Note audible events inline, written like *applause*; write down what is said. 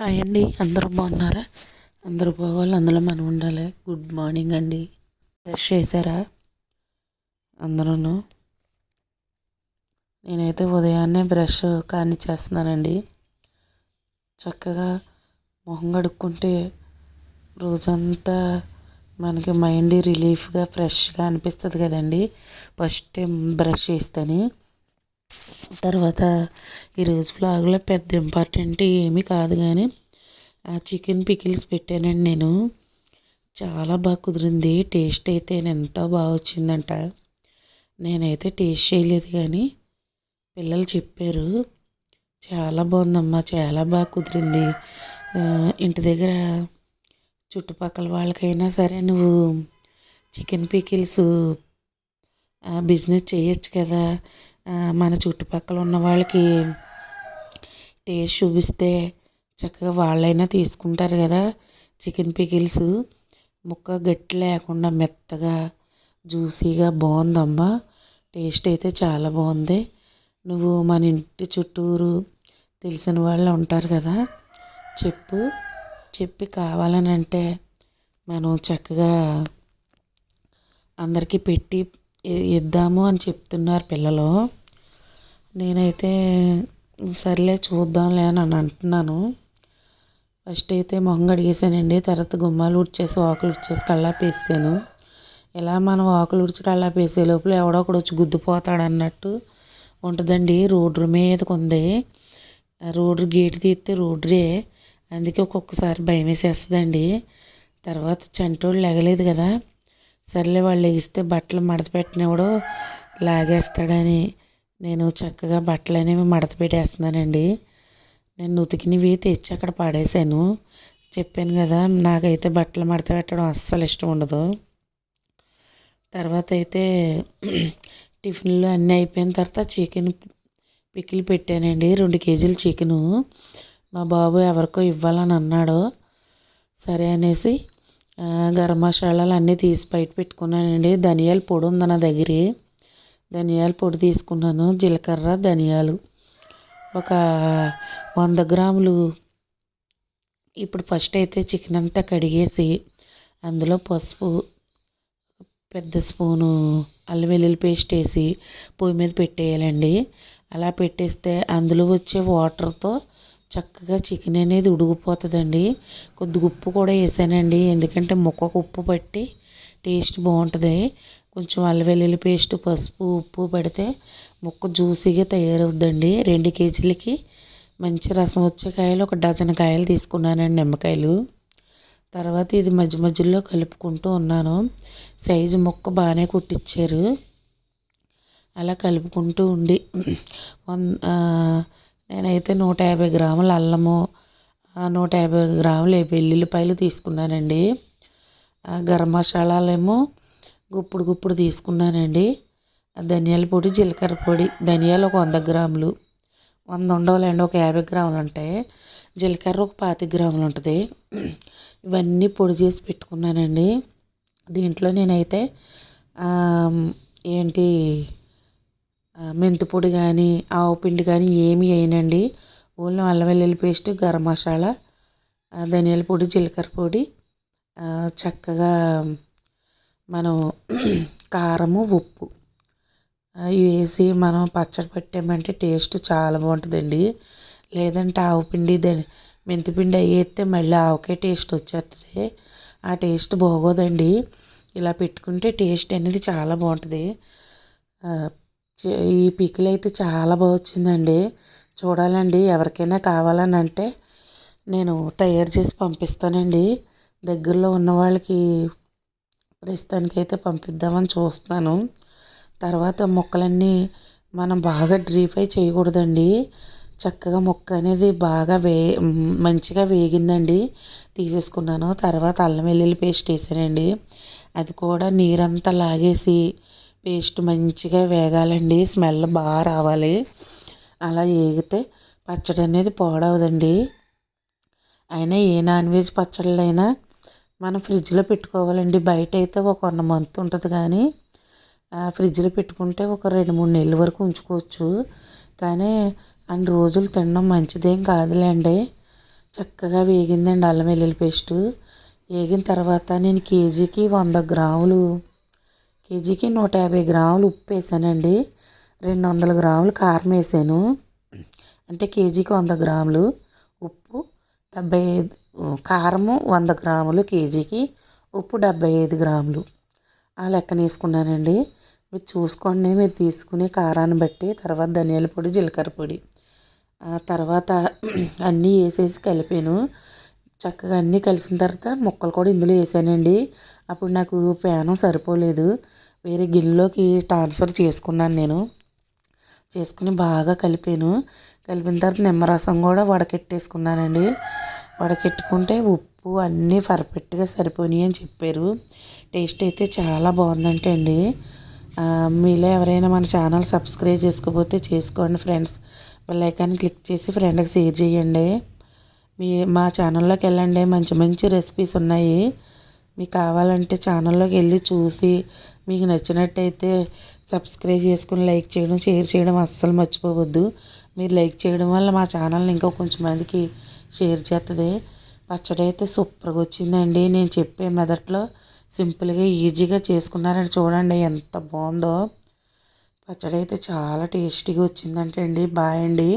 Hi అండి. అందరూ బాగున్నారా? అందరూ బాగోవాలి అందులో మనం ఉండాలి. గుడ్ మార్నింగ్ అండి. బ్రష్ చేశారా? అందరూ నేనైతే ఉదయాన్నే బ్రష్ కానీ చేస్తున్నానండి. చక్కగా మొహం కడుక్కుంటే రోజంతా మనకి మైండ్ రిలీఫ్గా ఫ్రెష్గా అనిపిస్తుంది కదండి. ఫస్ట్ టైం బ్రష్ చేస్తేనే. తర్వాత ఈరోజు బ్లాగ్లో పెద్ద ఇంపార్టెంట్ ఏమీ కాదు కానీ ఆ చికెన్ పికిల్స్ పెట్టానండి నేను. చాలా బాగా కుదిరింది. టేస్ట్ అయితే ఎంతో బాగా వచ్చిందంట. నేనైతే టేస్ట్ చేయలేదు కానీ పిల్లలు చెప్పారు. చాలా బాగుందమ్మా. చాలా బాగా కుదిరింది. ఇంటి దగ్గర చుట్టుపక్కల వాళ్ళకైనా సరే నువ్వు చికెన్ పికిల్స్ బిజినెస్ చేయొచ్చు కదా. మన చుట్టుపక్కల ఉన్న వాళ్ళకి టేస్ట్ చూపిస్తే చక్కగా వాళ్ళైనా తీసుకుంటారు కదా. Chicken pickles. ముక్క గట్టి లేకుండా మెత్తగా జ్యూసీగా బాగుందమ్మా. టేస్ట్ అయితే చాలా బాగుంది. నువ్వు మన ఇంటి చుట్టూరు తెలిసిన వాళ్ళు ఉంటారు కదా. చెప్పు. చెప్పి కావాలని అంటే మనం చక్కగా అందరికీ పెట్టి ఇద్దాము అని చెప్తున్నారు పిల్లలు. నేనైతే సర్లే చూద్దాంలే అని అంటున్నాను. ఫస్ట్ అయితే మొహం కడిగేసానండి తర్వాత గుమ్మాలు ఉడిచేసి ఆకులు ఉడిచేసి కళ్ళాపి పేసాను ఇలా మనం ఆకులు ఉడిచి కళ్ళాపి వేసే లోపల ఎవడో ఒకడు వచ్చి గుద్దుపోతాడు అన్నట్టు ఉంటుందండి రోడ్డు మీదకి ఉంది రోడ్డు గేటు తీస్తే రోడ్డే అందుకే ఒక్కొక్కసారి భయం వేసేస్తుందండి. తర్వాత చంటోడు లెగలేదు కదా. సర్లే వాళ్ళు ఇస్తే బట్టలు మడత పెట్టినవాడు లాగేస్తాడని. నేను చక్కగా బట్టలు అనేవి మడత పెట్టేస్తున్నానండి. నేను ఉతికినవి తెచ్చి అక్కడ పాడేశాను. చెప్పాను కదా నాకైతే బట్టలు మడత పెట్టడం అస్సలు ఇష్టం ఉండదు. తర్వాత అయితే *clears throat* టిఫిన్లు అన్నీ అయిపోయిన తర్వాత చికెన్ పికిల్ పెట్టానండి. రెండు కేజీలు చికెను. మా బాబు ఎవరికో ఇవ్వాలని అన్నాడు. సరే అనేసి గరం మసాలాలు అన్నీ తీసి బయట పెట్టుకున్నానండి. ధనియాల పొడి ఉంది నా దగ్గర. ధనియాల పొడి తీసుకున్నాను. జీలకర్ర ధనియాలు. ఒక వంద గ్రాములు. ఇప్పుడు ఫస్ట్ అయితే చికెన్ అంతా కడిగేసి అందులో పసుపు పెద్ద స్పూను అల్లం వెల్లుల్లి పేస్ట్ వేసి పొయ్యి మీద పెట్టేయాలండి. అలా పెట్టేస్తే అందులో వచ్చే వాటర్తో చక్కగా చికెన్ అనేది ఉడికిపోతుందండి. కొద్దిగా ఉప్పు కూడా వేసానండి. ఎందుకంటే ముక్కకు ఉప్పు పట్టి టేస్ట్ బాగుంటుంది. కొంచెం అల్లవెల్లుల్లి పేస్ట్ పసుపు ఉప్పు పడితే ముక్క జ్యూసీగా తయారవుద్దండి. రెండు కేజీలకి మంచి రసం వచ్చే కాయలు ఒక డజన్ కాయలు తీసుకున్నానండి నిమ్మకాయలు. తర్వాత ఇది మధ్య మధ్యలో కలుపుకుంటూ ఉన్నాను. సైజు ముక్క బాగానే కుట్టించారు అలా కలుపుకుంటూ ఉండి నేనైతే నూట యాభై గ్రాముల అల్లము నూట యాభై గ్రాములు వెల్లుల్లిపాయలు తీసుకున్నానండి. గరం మసాలాలేమో గుప్పుడు గుప్పుడు తీసుకున్నానండి. ధనియాల పొడి జీలకర్ర పొడి ధనియాలు ఒక వంద గ్రాములు. వంద ఉండవులేండి ఒక యాభై గ్రాములు ఉంటాయి జీలకర్ర ఒక పాతి గ్రాములు ఉంటుంది. ఇవన్నీ పొడి చేసి పెట్టుకున్నానండి. దీంట్లో నేనైతే ఏంటి మెంతి పొడి కానీ ఆవు పిండి కానీ ఏమి వేయనండి. ఓన్లీ అల్లం వెల్లుల్లి పేస్ట్ గరం మసాలా ధనియాల పొడి జీలకర్ర పొడి చక్కగా మనం *clears throat* కారము ఉప్పు వేసి మనం పచ్చడి పెట్టామంటే టేస్ట్ చాలా బాగుంటుందండి. లేదంటే ఆవు పిండి మెంతిపిండి అవి వేస్తే మళ్ళీ ఆవకే టేస్ట్ వచ్చేస్తుంది ఆ టేస్ట్ బాగోదండి. ఇలా పెట్టుకుంటే టేస్ట్ అనేది చాలా బాగుంటుంది. ఈ పికిల్ అయితే చాలా బాగా వచ్చిందండి. చూడాలండి ఎవరికైనా కావాలని అంటే నేను తయారు చేసి పంపిస్తానండి. దగ్గరలో ఉన్న వాళ్ళకి ప్రస్తుతానికైతే పంపిద్దామని చూస్తున్నాను. తర్వాత ముక్కలన్నీ మనం బాగా డ్రీ ఫ్రై చేయకూడదండి. చక్కగా ముక్క అనేది బాగా వే మంచిగా వేగిందండి. తీసేసుకున్నాను. తర్వాత అల్లం వెల్లుల్లి పేస్ట్ వేసానండి. అది కూడా నీరంతా లాగేసి పేస్ట్ మంచిగా వేగాలండి. స్మెల్ బాగా రావాలి. అలా వేగితే పచ్చడి అనేది పాడవదండి. అయినా ఏ నాన్ వెజ్ పచ్చళ్ళైనా మనం ఫ్రిడ్జ్లో పెట్టుకోవాలండి. బయట అయితే ఒక వన్ మంత్ ఉంటుంది కానీ ఫ్రిడ్జ్లో పెట్టుకుంటే ఒక రెండు మూడు నెలల వరకు ఉంచుకోవచ్చు. కానీ అన్ని రోజులు తినడం మంచిదేం కాదులేండి. చక్కగా వేగిందండి అల్లం వెల్లుల్లి పేస్టు. వేగిన తర్వాత నేను కేజీకి వంద గ్రాములు కేజీకి నూట యాభై గ్రాములు ఉప్పు వేసానండి. రెండు వందల గ్రాములు కారం వేసాను. అంటే కేజీకి వంద గ్రాములు ఉప్పు డెబ్బై ఐదు కారము వంద గ్రాములు కేజీకి ఉప్పు డెబ్బై ఐదు గ్రాములు. ఆ లెక్కన వేసుకున్నానండి. మీరు చూసుకోండి మీరు తీసుకునే కారాన్ని బట్టి తర్వాత ధనియాల పొడి జీలకర్ర పొడి. ఆ తర్వాత అన్నీ వేసేసి కలిపాను. చక్కగా అన్నీ కలిసిన తర్వాత ముక్కలు కూడా ఇందులో వేసానండి. అప్పుడు నాకు ప్యానం సరిపోలేదు. వేరే గిన్నెలోకి ట్రాన్స్ఫర్ చేసుకున్నాను నేను. చేసుకుని బాగా కలిపాను. కలిపిన తర్వాత నిమ్మరసం కూడా వడకెట్టేసుకున్నానండి. వడకెట్టుకుంటే ఉప్పు అన్నీ పర్ఫెక్ట్గా సరిపోయినాయి అని చెప్పారు. టేస్ట్ అయితే చాలా బాగుందంటే అండి. మీలో ఎవరైనా మన ఛానల్ సబ్స్క్రైబ్ చేసుకోకపోతే చేసుకోండి ఫ్రెండ్స్. బెల్ ఐకాన్ క్లిక్ చేసి ఫ్రెండ్కి షేర్ చేయండి. మీ మా ఛానల్లోకి వెళ్ళండి. మంచి మంచి రెసిపీస్ ఉన్నాయి. మీకు కావాలంటే ఛానల్లోకి వెళ్ళి చూసి మీకు నచ్చినట్టయితే సబ్స్క్రైబ్ చేసుకుని లైక్ చేయడం షేర్ చేయడం అస్సలు మర్చిపోవద్దు. మీరు లైక్ చేయడం వల్ల మా ఛానల్ని ఇంకా కొంచెం మందికి షేర్ చేస్తుంది పచ్చడి అయితే సూపర్గా వచ్చిందండి. నేను చెప్పే మెదట్లో సింపుల్గా ఈజీగా చేసుకున్నారని చూడండి ఎంత బాగుందో. పచ్చడి అయితే చాలా టేస్టీగా వచ్చిందంటే అండి బాయ్ అండి.